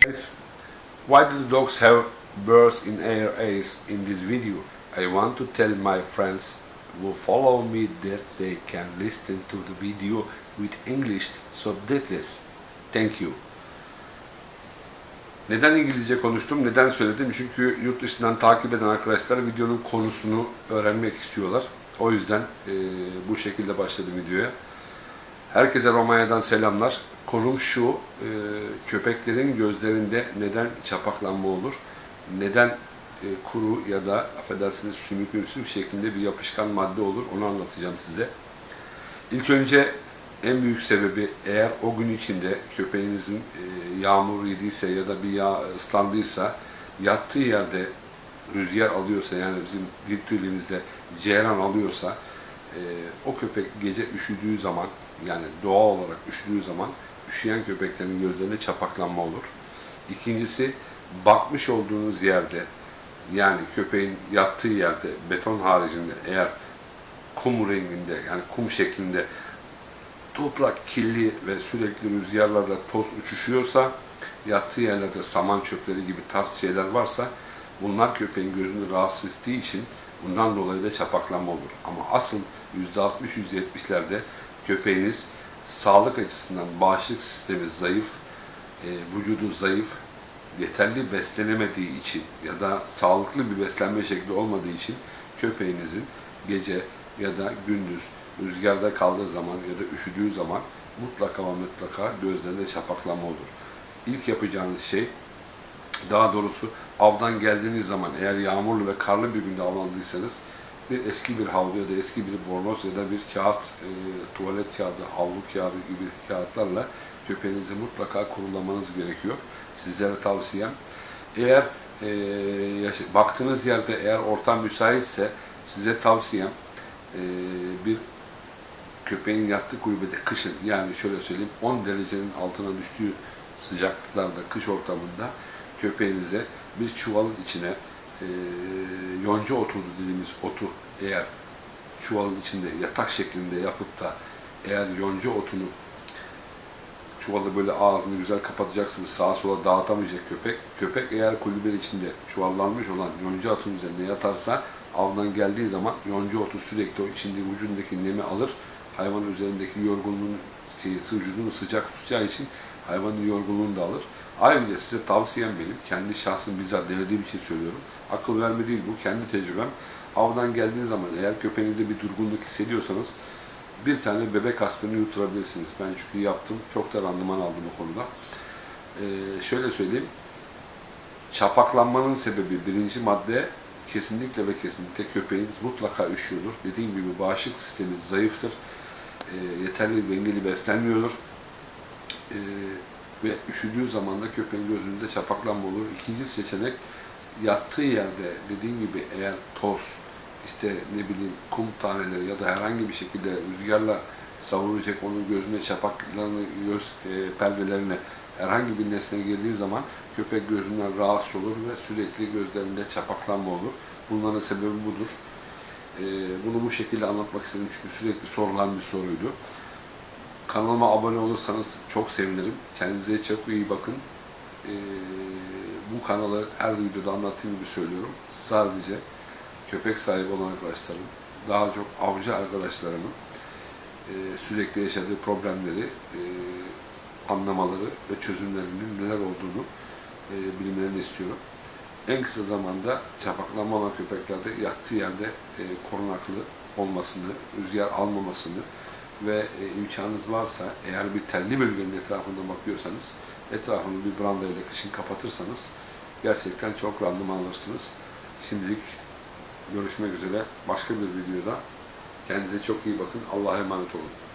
Why do the dogs have birds in their eyes in this video? I want to tell my friends who follow me that they can listen to the video with English subtitles. Thank you. Neden İngilizce konuştum? Neden söyledim? Çünkü yurt dışından takip eden arkadaşlar videonun konusunu öğrenmek istiyorlar. O yüzden eee, bu şekilde başladım videoya. Herkese Romanya'dan selamlar. Konum şu, e, köpeklerin gözlerinde neden çapaklanma olur? Neden e, kuru ya da affedersiniz sümükümsü şeklinde bir yapışkan madde olur? Onu anlatacağım size. İlk önce en büyük sebebi eğer o gün içinde köpeğinizin e, yağmur yediyse ya da bir yağ ıslandıysa yattığı yerde rüzgar alıyorsa yani bizim dil tüylerimizde ceyran alıyorsa e, o köpek gece üşüdüğü zaman yani doğal olarak üşüdüğü zaman üşüyen köpeklerin gözlerine çapaklanma olur. İkincisi bakmış olduğunuz yerde yani köpeğin yattığı yerde beton haricinde eğer kum renginde yani kum şeklinde toprak kirli ve sürekli rüzgarlarla toz uçuşuyorsa yattığı yerlerde saman çöpleri gibi tarz şeyler varsa bunlar köpeğin gözünü rahatsız ettiği için bundan dolayı da çapaklanma olur. Ama asıl %60-%70'lerde köpeğiniz sağlık açısından bağışıklık sistemi zayıf, e, vücudu zayıf, yeterli beslenemediği için ya da sağlıklı bir beslenme şekli olmadığı için köpeğinizin gece ya da gündüz rüzgarda kaldığı zaman ya da üşüdüğü zaman mutlaka ve mutlaka gözlerinde çapaklanma olur. İlk yapacağınız şey daha doğrusu avdan geldiğiniz zaman eğer yağmurlu ve karlı bir günde avlandıysanız bir eski bir havlu ya da eski bir bornoz ya da bir kağıt, e, tuvalet kağıdı, havlu kağıdı gibi kağıtlarla köpeğinizi mutlaka kurulamanız gerekiyor. Sizlere tavsiyem. Eğer e, baktığınız yerde eğer ortam müsaitse size tavsiyem e, bir köpeğin yattığı kulübede kışın yani şöyle söyleyeyim 10 derecenin altına düştüğü sıcaklıklarda kış ortamında köpeğinize bir çuvalın içine e, yonca otu dediğimiz otu eğer çuvalın içinde yatak şeklinde yapıp da eğer yonca otunu çuvalı böyle ağzını güzel kapatacaksınız sağa sola dağıtamayacak köpek. Köpek eğer kulübenin içinde çuvallanmış olan yonca otun üzerinde yatarsa avdan geldiği zaman yonca otu sürekli o içinde vücudundaki nemi alır. Hayvanın üzerindeki yorgunluğun şeyi, vücudunu sıcak tutacağı için hayvanın yorgunluğunu da alır. Ayrıca size tavsiyem benim, kendi şahsım bizzat denediğim için söylüyorum. Akıl verme değil bu, kendi tecrübem. Avdan geldiğiniz zaman eğer köpeğinizde bir durgunluk hissediyorsanız bir tane bebek aspirini yutturabilirsiniz. Ben çünkü yaptım, çok da randıman aldım o konuda. Ee, şöyle söyleyeyim, çapaklanmanın sebebi birinci madde kesinlikle ve kesinlikle köpeğiniz mutlaka üşüyordur. Dediğim gibi bağışıklık sistemi zayıftır. Ee, yeterli dengeli beslenmiyordur. Ee, ve üşüdüğü zaman da köpeğin gözünde çapaklanma olur. İkinci seçenek yattığı yerde dediğim gibi eğer toz, işte ne bileyim kum taneleri ya da herhangi bir şekilde rüzgarla savuracak onun gözüne çapaklarını, göz e, perdelerine herhangi bir nesne girdiği zaman köpek gözünden rahatsız olur ve sürekli gözlerinde çapaklanma olur. Bunların sebebi budur. E, bunu bu şekilde anlatmak istedim çünkü sürekli sorulan bir soruydu. Kanalıma abone olursanız çok sevinirim. Kendinize çok iyi bakın. Ee, bu kanalı her videoda anlattığım gibi söylüyorum. Sadece köpek sahibi olan arkadaşlarım, daha çok avcı arkadaşlarımın e, sürekli yaşadığı problemleri e, anlamaları ve çözümlerinin neler olduğunu e, istiyorum. En kısa zamanda çapaklanma olan köpeklerde yattığı yerde e, korunaklı olmasını, rüzgar almamasını ve e, imkanınız varsa eğer bir telli bölgenin etrafında bakıyorsanız etrafını bir brandayla kışın kapatırsanız gerçekten çok randıman alırsınız. Şimdilik görüşmek üzere başka bir videoda. Kendinize çok iyi bakın. Allah'a emanet olun.